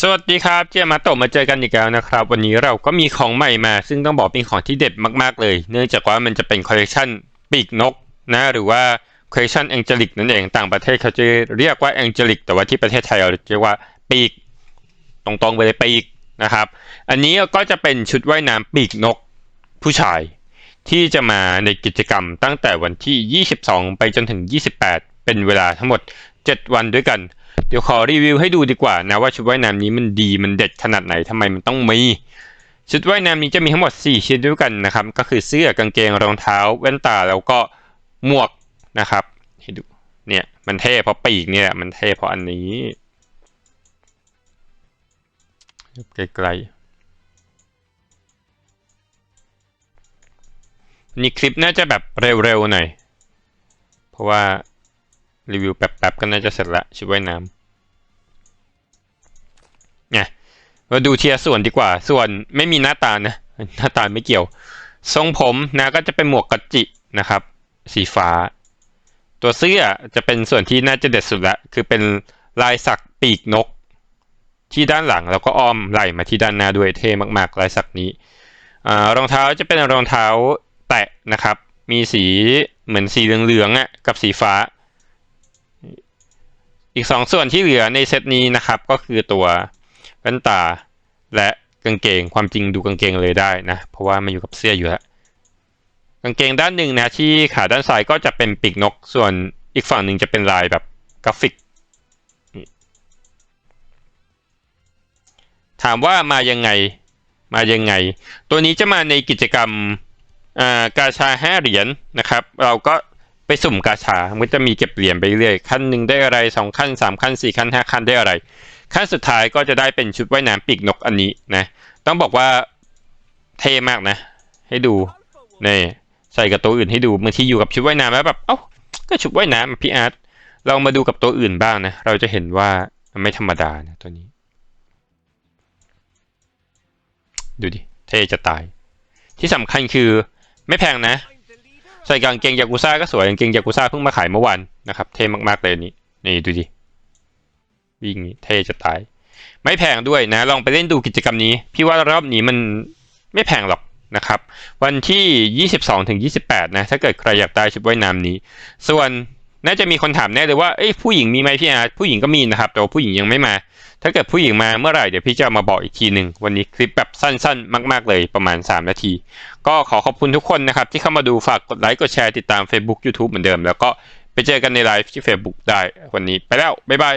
สวัสดีครับ เจยมาโตมาเจอกันอีกแล้วนะครับ วันนี้เราก็มีของใหม่มา ซึ่งต้องบอกเป็นของที่เด็ดมากๆเลย เนื่องจากว่ามันจะเป็นคอลเลคชันปีกนกนะหรือว่าคอลเลคชันแองเจลิกนั่นเองต่างประเทศเขาจะเรียกว่าแองเจลิกแต่ว่าที่ประเทศไทยเราเรียกว่าปีก ตรงๆไปเลยปีกนะครับ อันนี้ก็จะเป็นชุดว่ายน้ำปีกนกผู้ชาย ที่จะมาในกิจกรรมตั้งแต่วันที่ 22 ไปจนถึง 28 เป็นเวลาทั้งหมด 7 วันด้วยกัน เดี๋ยวขอรีวิวให้ดูดีกว่านะว่าชุดว่ายน้ำนี้มันดีมันเด็ดขนาดไหนทำไมมันต้องมี ชุดว่ายน้ำนี้จะมีทั้งหมด 4 ชิ้นด้วยกันนะครับ ก็คือเสื้อกางเกงรองเท้า แว่นตาแล้วก็หมวกนะครับให้ดูเนี่ยมันเท่เพราะปีกเนี่ยมันเท่เพราะอันนี้ไกลๆนี่คลิปน่าจะแบบเร็วๆหน่อย เพราะว่า รีวิวแป๊บๆก็น่าจะเสร็จละชุดว่ายน้ำเนี่ยมาดูเทียร์ส่วนดีกว่า ส่วนไม่มีหน้าตานะหน้าตาไม่เกี่ยว ทรงผมนะก็จะเป็นหมวกกัจจินะครับ สีฟ้า ตัวเสื้อจะเป็นส่วนที่น่าจะเด็ดสุดละคือเป็นลายสักปีกนก ที่ด้านหลังแล้วก็อ้อมไหลมาที่ด้านหน้าด้วยเท่มากๆ ลายสักนี้อ่ารองเท้าจะเป็นรองเท้าแตะนะครับ มีสีเหมือนสีเหลืองๆอะกับสีฟ้า อีกสองส่วนที่เหลือในเซตนี้นะครับ ก็คือตัวแว่นตาและกางเกงความจริงดูกางเกงเลยได้นะ เพราะว่ามันอยู่กับเสื้ออยู่แล้วกางเกงด้านหนึ่งนะที่ขาด้านซ้ายก็จะเป็นปีกนก ส่วนอีกฝั่งหนึ่งจะเป็นลายแบบกราฟิก ถามว่ามายังไงมายังไง ตัวนี้จะมาในกิจกรรมกาชาห้าเหรียญนะครับ เราก็ สุ่มกาชา มันจะมีเก็บเหรียญไปเรื่อยขั้นหนึ่งได้อะไรสองขั้นสามขั้นสี่ขั้นห้าขั้นได้อะไร ขั้นสุดท้ายก็จะได้เป็นชุดว่ายน้ำปีกนกอันนี้นะ ต้องบอกว่าเท่มากนะ ให้ดูนี่ใส่กับตัวอื่นให้ดูบางทีอยู่กับชุดว่ายน้ำแล้วแบบเอ้าก็ชุดว่ายน้ำพี่อาร์ตลองมาดูกับตัวอื่นบ้างนะ เราจะเห็นว่าไม่ธรรมดานะตัวนี้ ดูดิ เท่จะตาย ที่สำคัญคือไม่แพงนะ ใส่กางเกงยากุซ่าก็สวยกางเกงยากุซ่าเพิ่งมาขายเมื่อวานนะครับ เท่มากๆเลยนี้นี่ดูดิวิ่งนี่เท่จะตาย ไม่แพงด้วยนะ ลองไปเล่นดูกิจกรรมนี้ พี่ว่ารอบนี้มันไม่แพงหรอกนะครับ วันที่ 22ถึง28 นะ ถ้าเกิดใครอยากได้ชุดว่ายน้ำนี้ ส่วน น่าจะมีคนถามแน่เลยว่าเอ้ยผู้หญิงมีไหมพี่อาร์ตผู้หญิงก็มีนะครับ แต่ผู้หญิงยังไม่มา ถ้าเกิดผู้หญิงมาเมื่อไหร่เดี๋ยวพี่จะมาบอกอีกทีหนึ่งวันนี้คลิปแบบสั้นๆ มาก ๆเลยประมาณ 3 นาที ก็ขอขอบคุณทุกคนนะครับ ที่เข้ามาดูฝากกดไลค์กดแชร์ติดตาม Facebook YouTube เหมือนเดิม แล้วก็ไปเจอกันในไลฟ์ที่ Facebook ได้วันนี้ไปแล้วบ๊ายบาย